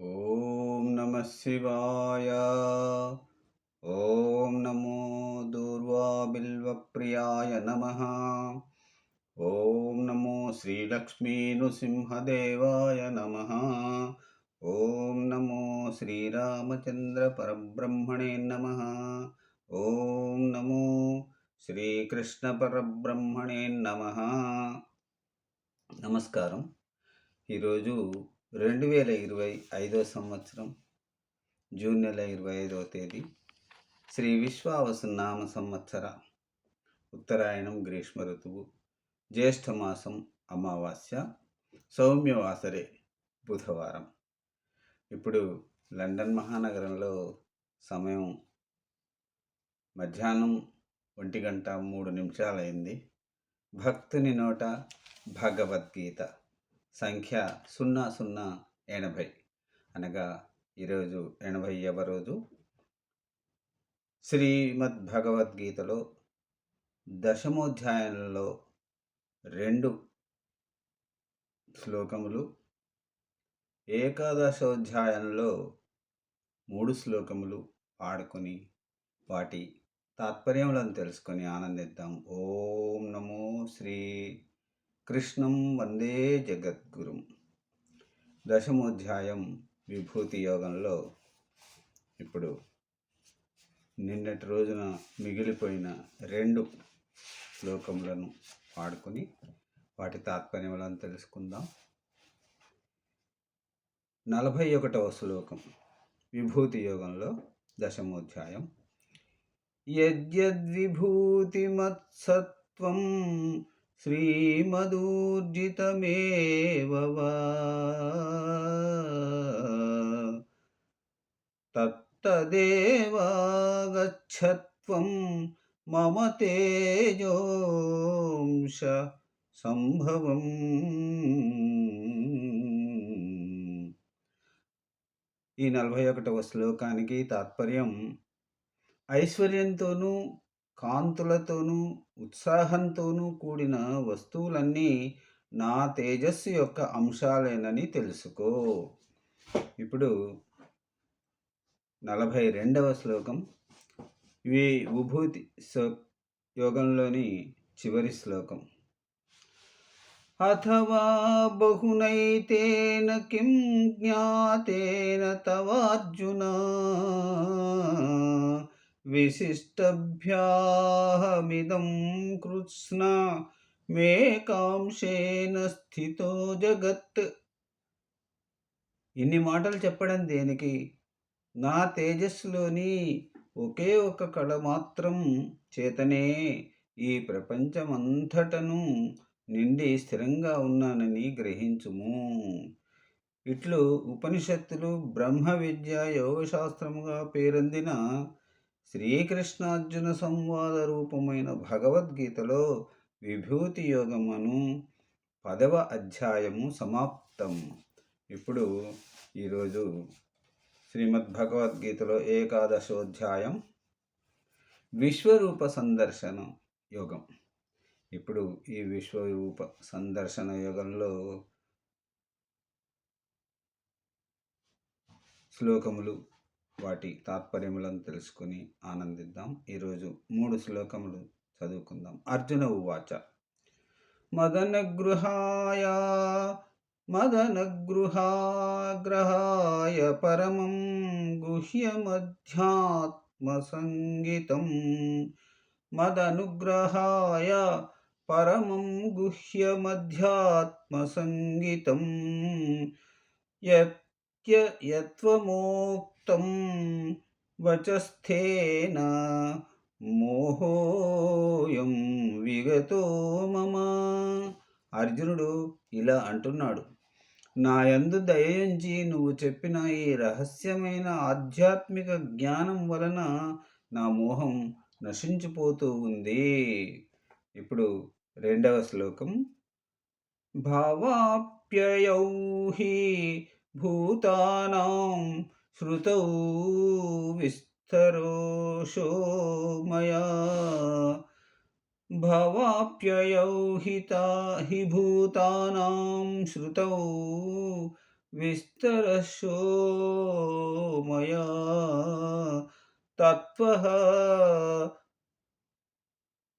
ఓం నమ శివాయ. ఓం నమో దూర్వాబిల్వప్రియాయ నమ. ఓం నమో శ్రీలక్ష్మీనృసింహదేవాయ నమ. ఓం నమో శ్రీరామచంద్ర పరబ్రహ్మణే నమ. ఓం నమో శ్రీకృష్ణ పరబ్రహ్మణే నమ. నమస్కారం. ఈరోజు రెండు వేల ఇరవై ఐదో సంవత్సరం జూన్ నెల ఇరవై ఐదవ తేదీ. శ్రీ విశ్వావసునామ సంవత్సర ఉత్తరాయణం గ్రీష్మ ఋతువు జ్యేష్ఠమాసం అమావాస్య సౌమ్యవాసరే బుధవారం. ఇప్పుడు లండన్ మహానగరంలో సమయం మధ్యాహ్నం ఒంటి గంట మూడు నిమిషాలైంది. భక్తుని నోట భగవద్గీత సంఖ్య సున్నా సున్నా ఎనభై. అనగా ఈరోజు ఎనభైవ రోజు. శ్రీమద్ భగవద్గీతలో దశమోధ్యాయంలో రెండు శ్లోకములు ఏకాదశోధ్యాయంలో మూడు శ్లోకములు పాడుకొని వాటి తాత్పర్యములను తెలుసుకొని ఆనందిద్దాం. ఓం నమో శ్రీ కృష్ణం వందే జగద్గురుం. దశమోధ్యాయం విభూతి యోగంలో ఇప్పుడు నిన్నటి రోజున మిగిలిపోయిన రెండు శ్లోకములను పాడుకొని వాటి తాత్పర్యములను తెలుసుకుందాం. నలభై ఒకటవ శ్లోకం విభూతి యోగంలో దశమోధ్యాయం. యద్యద్విభూతిమత్సత్వం శ్రీమదూర్జితమేవ వా తత్తదేవాగచ్చత్వం మమ తేజోంశ సంభవం. ఈ నలభై ఒకటవ శ్లోకానికి తాత్పర్యం ఐశ్వర్యంతోనూ కాంతులతోనూ ఉత్సాహంతోనూ కూడిన వస్తువులన్నీ నా తేజస్సు యొక్క అంశాలేనని తెలుసుకో. ఇప్పుడు నలభై రెండవ శ్లోకం. ఇవి విభూతి యోగంలోని చివరి శ్లోకం. అథవా బహునైతేన కిం జ్ఞాతేన తవార్జున విశిష్టభ్యాహమిదం కృత్స్న మేకాంశేన స్థితో జగత్ ఇన్ని మాటలు చెప్పడం దేనికి? నా తేజస్సులోని ఒకే ఒక కళ మాత్రం చేతనే ఈ ప్రపంచమంతటను నిండి స్థిరంగా ఉన్నానని గ్రహించుము. ఇట్లు ఉపనిషత్తులు బ్రహ్మ విద్య యోగశాస్త్రముగా పేరొందిన శ్రీకృష్ణార్జున సంవాద రూపమైన భగవద్గీతలో విభూతి యోగమును పదవ అధ్యాయము సమాప్తం. ఇప్పుడు ఈరోజు శ్రీమద్ భగవద్గీతలో ఏకాదశోధ్యాయం విశ్వరూప సందర్శన యోగం. ఇప్పుడు ఈ విశ్వరూప సందర్శన యోగంలో శ్లోకములు వాటి తాత్పర్యములను తెలుసుకుని ఆనందిద్దాం. ఈరోజు మూడు శ్లోకములు చదువుకుందాం. అర్జున ఉవాచ. మదన గృహాయ మదన గృహాగ్రహాయ పరమం గుహ్యమధ్యాత్మసంగితం. మదనుగ్రహాయ పరమం గుహ్యమధ్యాత్మసంగితం. యత్వమోక్తం వచస్థేన మోహోయం విగతో మమ అర్జునుడు ఇలా అంటున్నాడు నా యందు దయించి నువ్వు చెప్పిన ఈ రహస్యమైన ఆధ్యాత్మిక జ్ఞానం వలన నా మోహం నశించిపోతూ ఉంది. ఇప్పుడు రెండవ శ్లోకం. భావాప్యయౌహి भूतानां श्रुतौ विस्तरोषो मया भवाप्ययौ हिता हि भूतानां श्रुतौ विस्तरशो मया तत्त्वः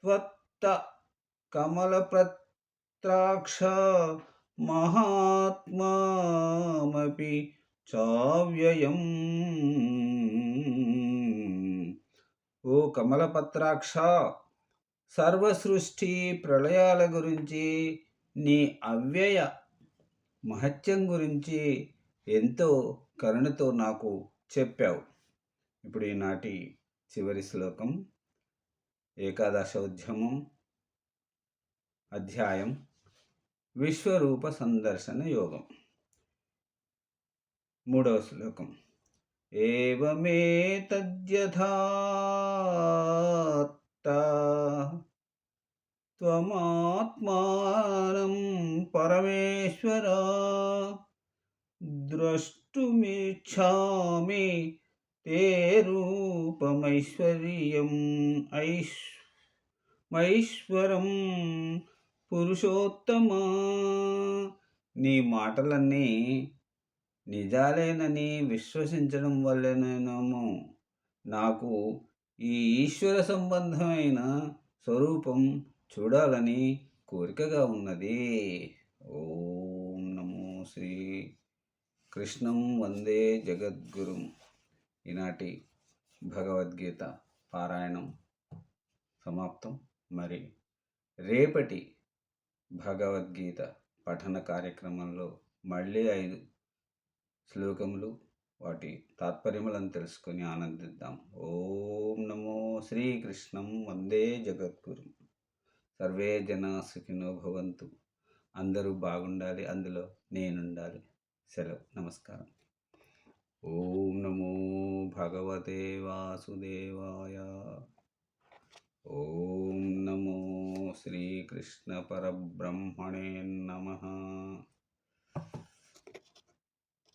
त्वत्त कमलपत्राक्ष महात्मा మహాత్మామపి చావ్యయం. ఓ కమలపత్రాక్ష సర్వసృష్టి ప్రళయాల గురించి నీ అవ్యయ మహత్యం గురించి ఎంతో కరుణతో నాకు చెప్పావు. ఇప్పుడు ఈనాటి చివరి శ్లోకం ఏకాదశోద్యమం అధ్యాయం విశ్వరూప సందర్శన యోగం. మూడవ శ్లోకం. ఏవమే తద్యథాత్త త్వమాత్మానం పరమేశ్వర ద్రష్టుమిచ్ఛామి తే రూపమైశ్వర్యం ఐష్ మైశ్వరం పురుషోత్తమా. నీ మాటలన్నీ నిజాలేనని విశ్వసించడం వల్లనేమో నాకు ఈ ఈశ్వర సంబంధమైన స్వరూపం చూడాలని కోరికగా ఉన్నది. ఓం నమో శ్రీ కృష్ణం వందే జగద్గురుం. ఈనాటి భగవద్గీత పారాయణం సమాప్తం. మరి రేపటి భగవద్గీత పఠన కార్యక్రమంలో మళ్ళీ ఐదు శ్లోకములు వాటి తాత్పర్యములను తెలుసుకొని ఆనందిద్దాం. ఓం నమో శ్రీకృష్ణం వందే జగద్గురు. సర్వే జన సుఖినో భవంతు. అందరూ బాగుండాలి అందులో నేనుండాలి. సెలవు నమస్కారం. ఓం నమో భగవతే వాసుదేవాయ. ఓం నమో శ్రీకృష్ణ పరబ్రహ్మణే